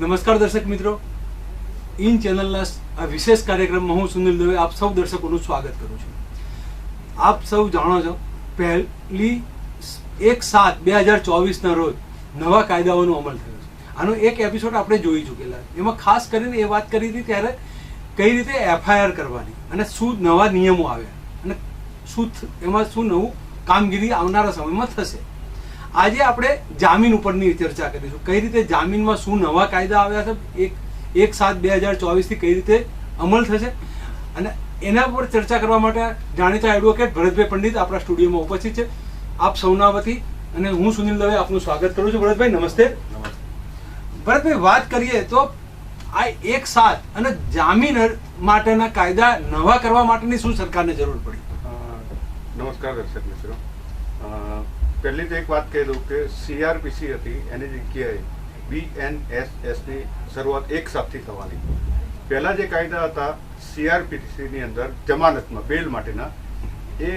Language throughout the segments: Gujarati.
નમસ્કાર દર્શક મિત્રો. ઇન ચેનલના આ વિશેષ કાર્યક્રમમાં હું સુનિલ દવે આપ સૌ દર્શકોનું સ્વાગત કરું છું. આપ સૌ જાણો છો, પહેલી એક સાત બે હજાર ચોવીસના રોજ નવા કાયદાઓનો અમલ થયો છે. આનો એક એપિસોડ આપણે જોઈ ચૂકેલા. એમાં ખાસ કરીને એ વાત કરી હતી ત્યારે કઈ રીતે એફઆઈઆર કરવાની અને શું નવા નિયમો આવ્યા. અને શું એમાં શું નવું કામગીરી આવનારા સમયમાં થશે. આજે આપણે જામીન ઉપરની ચર્ચા કરીશું. કઈ રીતે જામીનમાં શું નવા કાયદા આવ્યા છે? એક એક સાત બે હજાર ચોવીસથી કઈ રીતે અમલ થશે? અને એના પર ચર્ચા કરવા માટે જાણીતા એડવોકેટ ભરતભાઈ પંડિત આપણા સ્ટુડિયોમાં ઉપસ્થિત છે. આપ સૌના વતી અને હું સુનિલ દવે આપનું સ્વાગત કરું છું. ભરતભાઈ નમસ્તે. ભરતભાઈ વાત કરીએ તો આ એક સાત અને જામીન માટેના કાયદા નવા કરવા માટેની શું સરકારને જરૂર પડી? નમસ્કાર દર્શક મિત્રો. પહેલી તો એક વાત કહી દઉં કે સીઆરપીસી હતી એની જગ્યાએ બીએનએસએસની શરૂઆત એક સાથથી થવાની. પહેલાં જે કાયદા હતા સીઆરપીસીની અંદર જમાનતમાં બેલ માટેના એ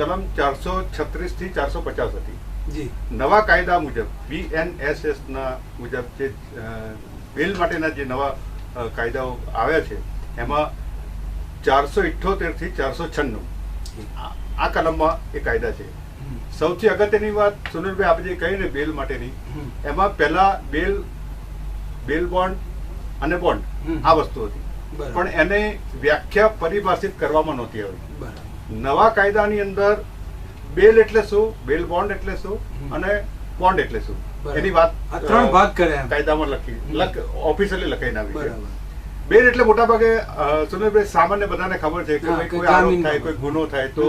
કલમ ચારસો છત્રીસથી ચારસો પચાસ હતી. જી. નવા કાયદા મુજબ બીએનએસએસ ના મુજબ જે બેલ માટેના જે નવા કાયદાઓ આવ્યા છે એમાં ચારસો ઇઠ્ઠોતેરથી ચારસો છન્નું. આ કલમમાં એ કાયદા છે. સૌથી અગત્યની વાત સુનિલભાઈ આપણે જે કહી ને બેલ માટેની એમાં પહેલા બેલ બેલ બોન્ડ અને બોન્ડ આ વસ્તુ હતી. પણ એને વ્યાખ્યા પરિભાષિત કરવામાં નહોતી આવી. નવા કાયદાની અંદર બેલ એટલે શું? બેલ બોન્ડ એટલે શું? અને બોન્ડ એટલે શું? એની વાત ત્રણ ભાગ કર્યા કાયદામાં લખી ઓફિશિયલી લખાઈને આવી બેલ એટલે મોટા ભાગે સુનિલભાઈ સામાન્ય બધાને ખબર છે કે કોઈ આરોપ થાય કોઈ ગુનો થાય તો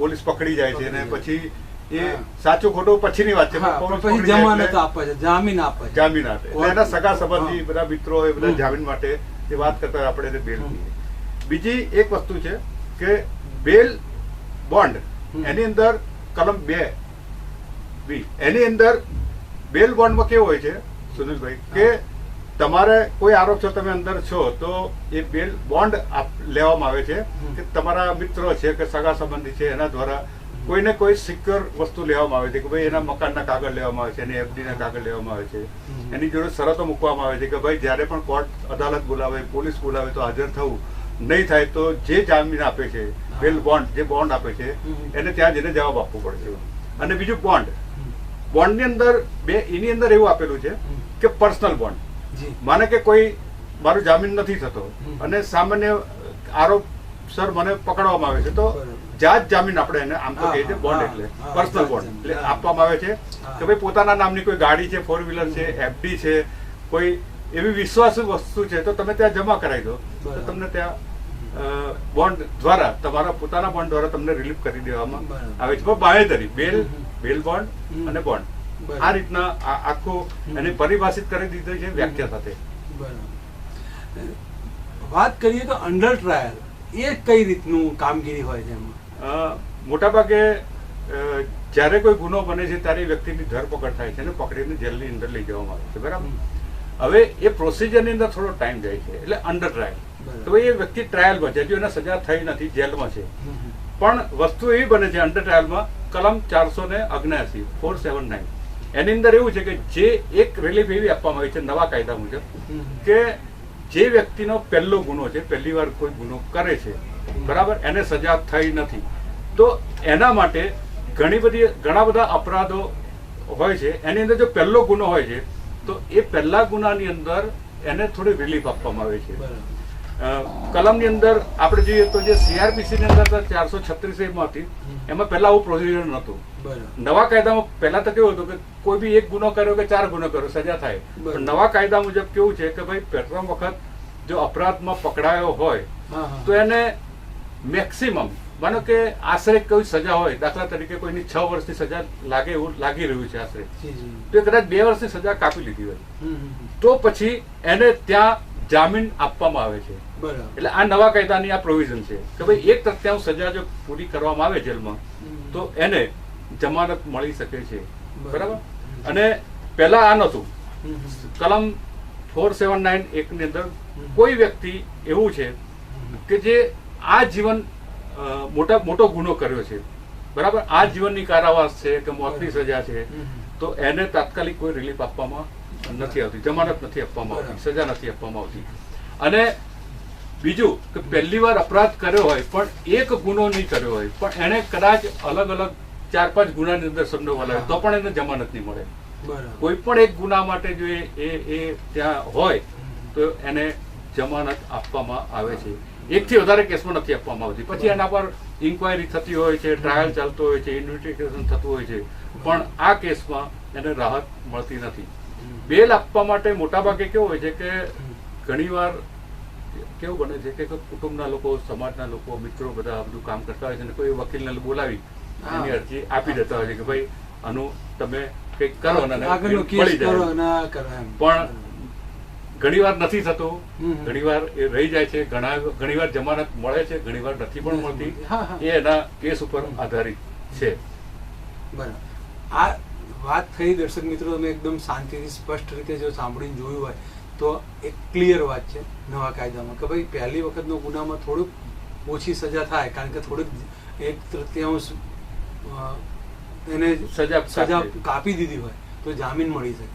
પોલીસ પકડી જાય છે અને પછી એ સાચું ખોટું પછીની વાત છે. પછી જમાનત આપે છે જામીન આપે છે. જામીન આપે. એટલે એના સગા સંબંધી બધા મિત્રો એ બધા જામીન માટે એ વાત કરતા આપણે બેલ બીજી એક વસ્તુ છે કે બેલ બોન્ડ એની અંદર કલમ બે બી. એની અંદર બેલ બોન્ડમાં કેવું હોય છે સુનિલભાઈ કે તમારે કોઈ આરોપ છો તમે અંદર છો તો એ બેલ બોન્ડ આપ- લેવામાં આવે છે કે તમારા મિત્રો છે કે સગા સંબંધી છે એના દ્વારા કોઈને કોઈ સિક્યોર વસ્તુ લેવામાં આવે છે કે ભાઈ એના મકાનના કાગળ લેવામાં આવે છે એની એફડીના કાગળ લેવામાં આવે છે. એની જોડે શરતો મૂકવામાં આવે છે કે ભાઈ જ્યારે પણ કોર્ટ અદાલત બોલાવે પોલીસ બોલાવે તો હાજર થવું. નહીં થાય તો જે જામીન આપે છે બેલ બોન્ડ જે બોન્ડ આપે છે એને ત્યાં જઈને જવાબ આપવો પડશે. અને બીજું બોન્ડ બોન્ડની અંદર બે એની અંદર એવું આપેલું છે કે પર્સનલ બોન્ડ માને કે કોઈ મારું જામીન નથી થતો અને સામાન્ય આરોપ સર મને પકડવામાં આવે છે તો. જાત જામીન આપણે એને આમ તો કહીએ બોન્ડ એટલે પર્સનલ બોન્ડ એટલે આપવામાં આવે છે કે ભાઈ પોતાના નામની કોઈ ગાડી છે ફોર વ્હીલર છે એફડી છે કોઈ એવી વિશ્વાસુ વસ્તુ છે તો તમે ત્યાં જમા કરાવી દો. તો તમને ત્યાં બોન્ડ દ્વારા તમારા પોતાના બોન્ડ દ્વારા તમને રિલીફ કરી દેવામાં આવે છે. બાંહેધરી બેલ બેલ બોન્ડ અને બોન્ડ આ રીતના આખો એને પરિભાષિત કરી દીધું છે વ્યાખ્યા સાથે. વાત કરીએ તો અંડર ટ્રાયલ એ કઈ રીતનું કામગીરી હોય છે એમાં? મોટાભાગે જ્યારે કોઈ ગુનો બને છે ત્યારે વ્યક્તિની ધરપકડ થાય છે અને પકડીને જેલની અંદર લઈ જવામાં આવે છે બરાબર? હવે એ પ્રોસિજરની અંદર થોડો ટાઈમ જાય છે એટલે અંડર ટ્રાયલ તો ભાઈ એ વ્યક્તિ ટ્રાયલમાં છે હજુ એને સજા થઈ નથી જેલમાં છે. પણ વસ્તુ એવી બને છે અંડર ટ્રાયલમાં કલમ ચારસો ને અગ્નાસી ફોર સેવન નાઇન એની અંદર એવું છે કે જે એક રિલીફ એવી આપવામાં આવી છે નવા કાયદા મુજબ કે જે વ્યક્તિનો પહેલો ગુનો છે પહેલી વાર કોઈ ગુનો કરે છે બરાબર? એને સજા થઈ નથી. તો એના માટે ઘણી બધી ઘણા બધા અપરાધો હોય છે. એની અંદર જો પહેલો ગુનો હોય છે તો એ પહેલા ગુનાની અંદર એને થોડી રિલીફ આપવામાં આવે છે. કલમની અંદર આપણે જોઈએ તો જે સીઆરપીસી ની અંદર ચારસો છત્રીસ એમાં હતી. એમાં પહેલા આવું પ્રોસિજર નહોતું. નવા કાયદામાં પહેલા તો કેવું હતું કે કોઈ બી એક ગુનો કર્યો કે ચાર ગુનો કર્યો સજા થાય. પણ નવા કાયદા મુજબ કેવું છે કે ભાઈ પ્રથમ વખત જો અપરાધમાં પકડાયો હોય તો એને મેક્સિમમ માનો કે આશરે કોઈ સજા હોય દાખલા તરીકે કોઈની છ વર્ષની સજા લાગે એવું લાગી રહ્યું છે આશરે તો કદાચ બે વર્ષની સજા કાપી લીધી હોય. તો પછી એને ત્યાં જામીન આપવામાં આવે છે. એટલે આ નવા કાયદાની આ પ્રોવિઝન છે કે ભાઈ એક તથ્યાંશ સજા જો પૂરી કરવામાં આવે જેલમાં તો એને જમાનત મળી શકે છે. બરાબર. અને પહેલા આ નહોતું. કલમ ફોર સેવન નાઇન એકની અંદર કોઈ વ્યક્તિ એવું છે કે જે આ જીવન મોટા મોટો ગુનો કર્યો છે. બરાબર? આ જીવનની કારાવાસ છે કે મોતની સજા છે તો એને તાત્કાલિક કોઈ રિલીફ આપવામાં નથી આવતી જમાનત નથી આપવામાં આવતી સજા નથી આપવામાં આવતી. અને બીજું કે પહેલી વાર અપરાધ કર્યો હોય પણ એક ગુનો નહીં કર્યો હોય પણ એને કદાચ અલગ અલગ ચાર પાંચ ગુનાની અંદર સંડોવાયેલા હોય તો પણ એને જમાનત નહીં મળે. કોઈ પણ એક ગુના માટે જો એ એ એ ત્યાં હોય તો એને જમાનત આપવામાં આવે છે. એકથી વધારે કેસમાં નથી આપવામાં આવતી. પછી એના પર ઇન્ક્વાયરી થતી હોય છે ટ્રાયલ ચાલતો હોય છે ઇન્વેસ્ટિગેશન થતું હોય છે. પણ આ કેસમાં એને રાહત મળતી નથી. બેલ આપવા માટે મોટાભાગે કેવું હોય છે કે ઘણીવાર કેવું બને છે કે કુટુંબના લોકો સમાજના લોકો મિત્રો બધા બધું કામ કરતા હોય છે અને કોઈ વકીલને બોલાવી એની અરજી આપી દેતા હોય છે કે ભાઈ આનું તમે કંઈક કરો પણ ઘણીવાર નથી થતું. ઘણીવાર એ રહી જાય છે. ઘણા ઘણીવાર જમાનત મળે છે. ઘણીવાર નથી પણ મળતી. એ એના કેસ ઉપર આધારિત છે. બરાબર. આ વાત થઈ દર્શક મિત્રો તમે એકદમ શાંતિથી સ્પષ્ટ રીતે જો સાંભળીને જોયું હોય તો એક ક્લિયર વાત છે નવા કાયદામાં કે ભાઈ પહેલી વખતનો ગુનામાં થોડુંક ઓછી સજા થાય કારણ કે થોડુંક એક તૃતીયાંશ એને સજા સજા. કાપી દીધી હોય તો જામીન મળી શકે.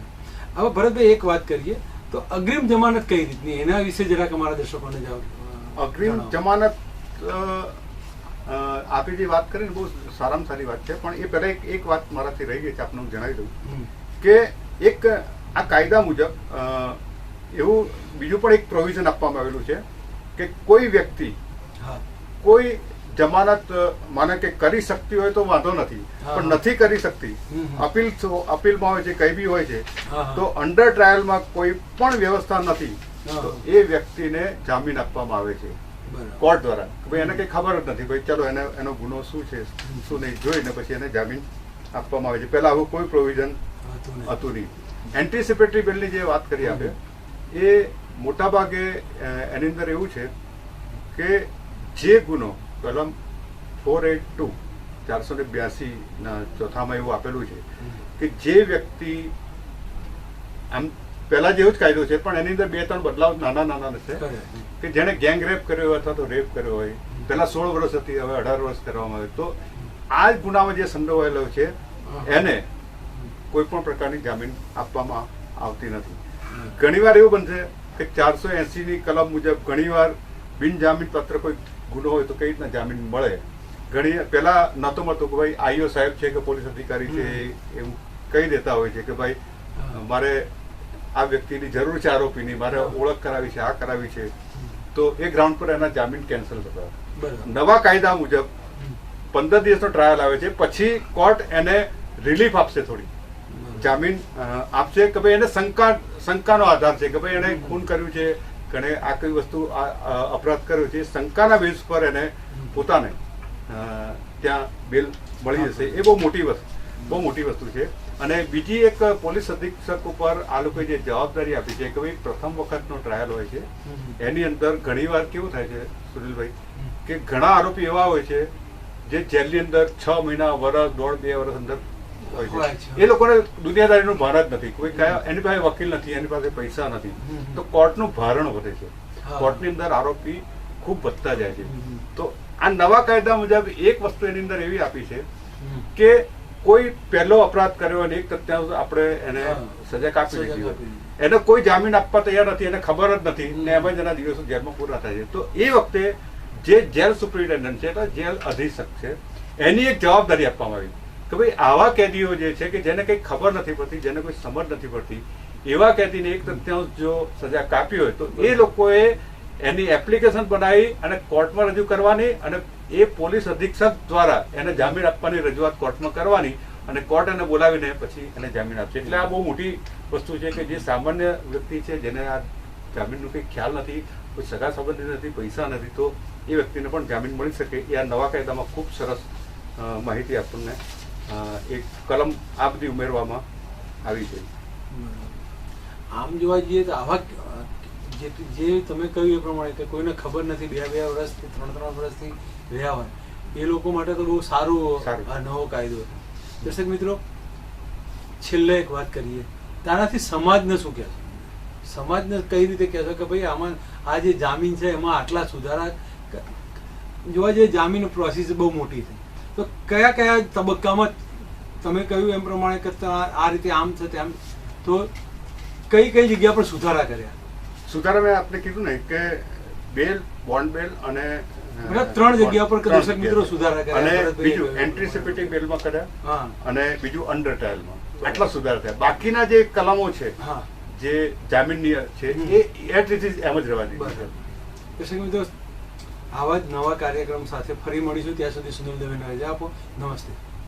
હવે ભરતભાઈ એક વાત કરીએ. તો અગ્રિમ જમાનત કઈ રીતની? એના વિશે જરાક અમારા દર્શકોને જણાવો. અગ્રિમ જમાનત આપે જે વાત કરી ને બહુ સારામાં સારી વાત છે પણ એ પહેલાં એક એક વાત મારાથી રહી ગઈ છે આપને હું જણાવી દઉં. કે એક આ કાયદા મુજબ એવું બીજું પણ એક પ્રોવિઝન આપવામાં આવેલું છે કે કોઈ વ્યક્તિ હા. કોઈ જમાનત માને કે કરી શકતી હોય તો વાંધો નથી પણ નથી કરી શકતી. અપીલ અપીલમાં હોય છે કઈ બી હોય છે. તો અંડર ટ્રાયલમાં કોઈ પણ વ્યવસ્થા નથી તો એ વ્યક્તિને જામીન આપવામાં આવે છે. કોર્ટ દ્વારા. ભાઈ એને કઈ ખબર જ નથી. ભાઈ ચલો એને એનો ગુનો શું છે શું નહીં જોઈને પછી એને જામીન આપવામાં આવે છે. પહેલાં આવું કોઈ પ્રોવિઝન હતું નહીં. એન્ટિસિપેટરી બિલની જે વાત કરી આપે એ મોટાભાગે એની અંદર એવું છે કે જે ગુનો કલમ ફોર એટ ટુ ચારસો ને બ્યાસીના ચોથામાં એવું આપેલું છે કે જે વ્યક્તિ આમ પહેલા જેવો જ કાયદો છે પણ એની અંદર બે ત્રણ બદલાવ નાના નાના છે કે જેણે ગેંગ રેપ કર્યો હોય અથવા તો રેપ કર્યો હોય પહેલા સોળ વર્ષ હતી હવે અઢાર વર્ષ કરવામાં આવે. તો આ જ ગુનામાં જે સંડોવાયેલો છે એને કોઈ પણ પ્રકારની જામીન આપવામાં આવતી નથી. ઘણીવાર એવું બનશે કે ચારસો એસીની કલમ મુજબ ઘણીવાર બિનજામીન પત્ર કોઈ ગુનો હોય તો કઈ રીતના જામીન મળે? ઘણી પહેલા નહોતું મળતું કે ભાઈ આઈઓ સાહેબ છે કે પોલીસ અધિકારી છે એવું કહી દેતા હોય છે કે ભાઈ મારે આ વ્યક્તિની જરૂર છે આરોપીની મારે ઓળખ કરાવી છે આ કરાવી છે. તો એ ગ્રાઉન્ડ પર એના જામીન કેન્સલ થતા નવા કાયદા મુજબ પંદર દિવસનો ટ્રાયલ આવે છે પછી કોર્ટ એને રિલીફ આપશે થોડી. જામીન આપશે કે ભાઈ એને શંકા શંકાનો આધાર છે કે ભાઈ એને ખૂન કર્યું છે કે આ કઈ વસ્તુ અપરાધ કર્યો છે. શંકાના બેઝ પર એને પોતાને ત્યાં બેલ મળી જશે. એ બહુ મોટી વસ્તુ બહુ મોટી વસ્તુ છે. અને બીજી એક પોલીસ અધિક્ષક ઉપર આ લોકોએ જે જવાબદારી આપી છે કે ભાઈ પ્રથમ વખતનો ટ્રાયલ હોય છે. એની અંદર ઘણીવાર કેવું થાય છે સુનિલભાઈ કે ઘણા આરોપી એવા હોય છે જે જેલની અંદર છ મહિના વર્ષ દોઢ બે વર્ષ અંદર હોય છે. એ લોકોને દુનિયાદારીનું ભાર જ નથી. કોઈ કયા એની પાસે વકીલ નથી એની પાસે પૈસા નથી. તો કોર્ટનું ભારણ વધે છે. કોર્ટની અંદર આરોપી ખૂબ વધતા જાય છે. તો આ નવા કાયદા મુજબ એક વસ્તુ એની અંદર એવી આપી છે કે કોઈ પહેલો અપરાધ કર્યો અને એક તથ્યાંશ આપણે એને સજા કાપી દીધી હોય. એને કોઈ જામીન આપવા તૈયાર નથી એને ખબર જ નથી ને એમ જ એના દિવસો જેલમાં પૂરા થાય છે. તો એ વખતે જે જેલ સુપ્રિન્ટેન્ડન્ટ છે એટલે જેલ અધિક્ષક છે એની એક જવાબદારી આપવામાં આવી. કે ભાઈ આવા કેદીઓ જે છે કે જેને કંઈ ખબર નથી પડતી જેને કોઈ સમજ નથી પડતી એવા કેદીને એક તૃતીયાંશ જો સજા કાપી હોય તો એ લોકોએ એની એપ્લિકેશન બનાવી અને કોર્ટમાં રજૂ કરવાની અને એ પોલીસ અધિક્ષક દ્વારા એને જામીન આપવાની રજૂઆત કોર્ટમાં કરવાની અને કોર્ટ એને બોલાવીને પછી એને જામીન આપશે. એટલે આ બહુ મોટી વસ્તુ છે કે જે સામાન્ય વ્યક્તિ છે જેને આ જામીનનું કંઈ ખ્યાલ નથી કોઈ સગા સંબંધી નથી પૈસા નથી તો એ વ્યક્તિને પણ જામીન મળી શકે. એ આ નવા કાયદામાં ખૂબ સરસ માહિતી આપણને એક કલમ આ બધી ઉમેરવામાં આવી છે. આમ જોવા જઈએ તો આવા જે જે તમે કહ્યું એ પ્રમાણે કે કોઈને ખબર નથી બે બે વર્ષથી ત્રણ ત્રણ વર્ષથી રહ્યા હોય એ લોકો માટે તો બહુ સારું. આ નવો કાયદો છે દર્શક મિત્રો છેલ્લે એક વાત કરીએ. તારાથી સમાજને શું કહેશો? સમાજને કઈ રીતે કહેશો કે ભાઈ આમાં આ જે જામીન છે એમાં આટલા સુધારા જોવા જઈએ જામીન પ્રોસેસ બહુ મોટી છે તો કયા કયા તબક્કામાં તમે કહ્યું એમ પ્રમાણે કે આ રીતે આમ છે તેમ તો કઈ કઈ જગ્યા પર સુધારા કર્યા? સુધારા મેં આપને કીધું ને કે બેલ બોન્ડ બેલ અને ત્રણ જગ્યા પર દર્શક મિત્રો સુધારા કર્યા. અને બીજું. એન્ટિસિપેટિંગ બેલમાં કર્યા. હા. અને બીજું અંડર ટ્રાયલમાં આટલા સુધારા થયા. બાકીના જે કલમો છે હા. જે જામીનની છે એ એટ ઇઝ એમ જ રહેવા દીધી. દર્શક મિત્રો આવા જ નવા કાર્યક્રમ સાથે ફરી મળીશું. ત્યાં સુધી સુનિલ દવે રજા આપો. નમસ્તે.